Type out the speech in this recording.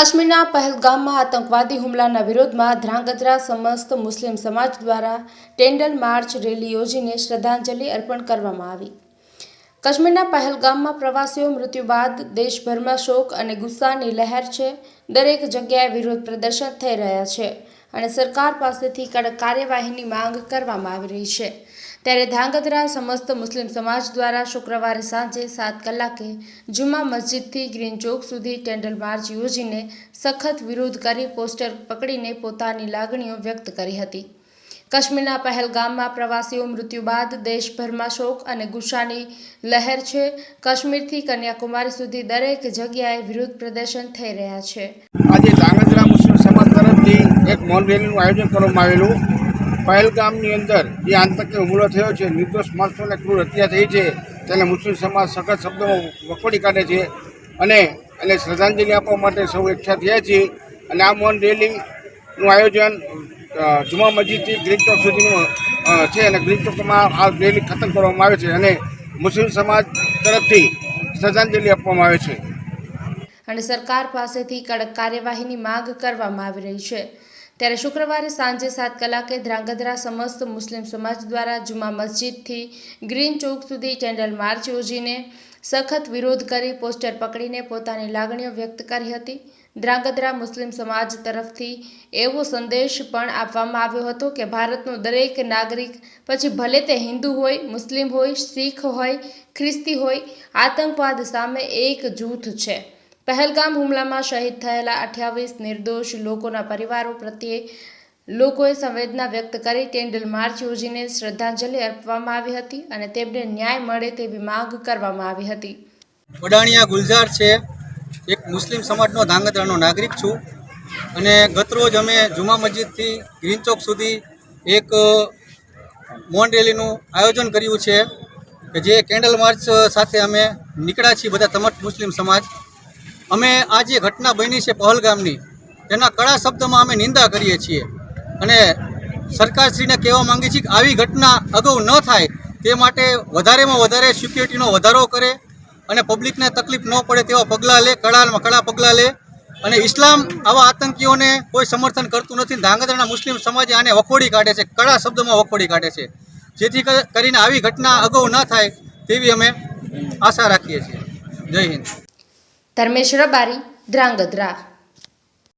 કાશ્મીરના પહેલગામમાં આતંકવાદી હુમલાના વિરોધમાં ધ્રાંગધ્રા સમસ્ત મુસ્લિમ સમાજ દ્વારા ટેન્ડલ માર્ચ રેલી યોજીને શ્રદ્ધાંજલિ અર્પણ કરવામાં આવી. કાશ્મીરના પહેલગામમાં પ્રવાસીઓ મૃત્યુ બાદ દેશભરમાં શોક અને ગુસ્સાની લહેર છે. દરેક જગ્યાએ વિરોધ પ્રદર્શન થઈ રહ્યા છે. અને સરકાર પાસેથી કડક કાર્યવાહીની માંગ કરવામાં આવી રહી છે. ત્યારે ધાંગધ્રા સમસ્ત મુસ્લિમ સમાજ દ્વારા શુક્રવારે સાંજે સાત કલાકે જુમા મસ્જિદથી ગ્રીન ચોક સુધી ટેન્ડલ માર્ચ યોજીને સખત વિરોધ કરી પોસ્ટર પકડીને પોતાની લાગણીઓ વ્યક્ત કરી હતી. કાશ્મીરના પહેલગામમાં પ્રવાસીઓ મૃત્યુ બાદ દેશભરમાં શોક અને ગુસ્સાની લહેર છે. કાશ્મીરથી કન્યાકુમારી સુધી દરેક જગ્યાએ વિરોધ પ્રદર્શન થઈ રહ્યા છે. આજે ધાંગધ્રા મુસ્લિમ સમાજ તરફથી એક મૌન રેલીનું આયોજન કરવામાં આવેલું. પહેલગામની અંદર જે આતંકી હુમલો થયો છે, નિર્દોષ માણસોને ક્રૂર હત્યા થઈ છે, તેને મુસ્લિમ સમાજ સખત શબ્દોમાં વખોડી કાઢે છે અને એને શ્રદ્ધાંજલિ આપવા માટે સૌ એકઠા થયા છીએ. અને આ મૌન રેલીનું આયોજન જુમા મસ્જિદથી ગ્રીન ચોક સુધીનું છે અને ગ્રીન ચોકમાં આ રેલી ખતમ કરવામાં આવે છે અને મુસ્લિમ સમાજ તરફથી શ્રદ્ધાંજલિ આપવામાં આવે છે. અને સરકાર પાસેથી કડક કાર્યવાહીની માંગ કરવામાં આવી રહી છે. ત્યારે શુક્રવારે સાંજે સાત કલાકે ધ્રાંગધ્રા સમસ્ત મુસ્લિમ સમાજ દ્વારા જુમા મસ્જિદથી ગ્રીન ચોક સુધી કેન્ડલ માર્ચ યોજીને સખત વિરોધ કરી પોસ્ટર પકડીને પોતાની લાગણીઓ વ્યક્ત કરી હતી. ધ્રાંગધ્રા મુસ્લિમ સમાજ તરફથી એવો સંદેશ પણ આપવામાં આવ્યો હતો કે ભારતનો દરેક નાગરિક, પછી ભલે તે હિન્દુ હોય, મુસ્લિમ હોય, શીખ હોય, ખ્રિસ્તી હોય, આતંકવાદ સામે એક જૂથ છે. પહેલગામ હુમલામાં શહીદ થયેલા અઠ્યાવીસ નિર્દોષ લોકોના પરિવારો પ્રત્યે લોકોએ સંવેદના વ્યક્ત કરી ટેન્ડલ માર્ચ યોજીને શ્રદ્ધાંજલિ આપવામાં આવી હતી અને તેમને ન્યાય મળે તેવી માંગ કરવામાં આવી હતી. વડાણિયા ગુલઝાર છે. એક મુસ્લિમ સમાજનો ધાંગધ્રાનો નાગરિક છું અને ગતરોજ અમે જુમા મસ્જિદથી ગ્રીન ચોક સુધી એક મોન રેલીનું આયોજન કર્યું છે કે જે કેન્ડલ માર્ચ સાથે અમે નીકળ્યા છીએ બધા તમામ મુસ્લિમ સમાજ. અમે આ જે ઘટના બની છે પહલગામની, તેના કડા શબ્દમાં અમે નિંદા કરીએ છીએ. અને સરકારશ્રીને કહેવા માંગીએ છીએ કે આવી ઘટના અગાઉ ન થાય, તે માટે વધારેમાં વધારે સિક્યુરિટીનો વધારો કરે અને પબ્લિકને તકલીફ ન પડે તેવા પગલાં લે કડામાં કડા પગલાં લે. અને ઇસ્લામ આવા આતંકીઓને કોઈ સમર્થન કરતું નથી. ધાંગધ્રાના મુસ્લિમ સમાજે આને વખોડી કાઢે છે, કડા શબ્દમાં વખોડી કાઢે છે. જેથી કરીને આવી ઘટના અગાઉ ન થાય, તેવી અમે આશા રાખીએ છીએ. જય હિન્દ. ધર્મેશ રબારી ધ્રાંગધ્રા.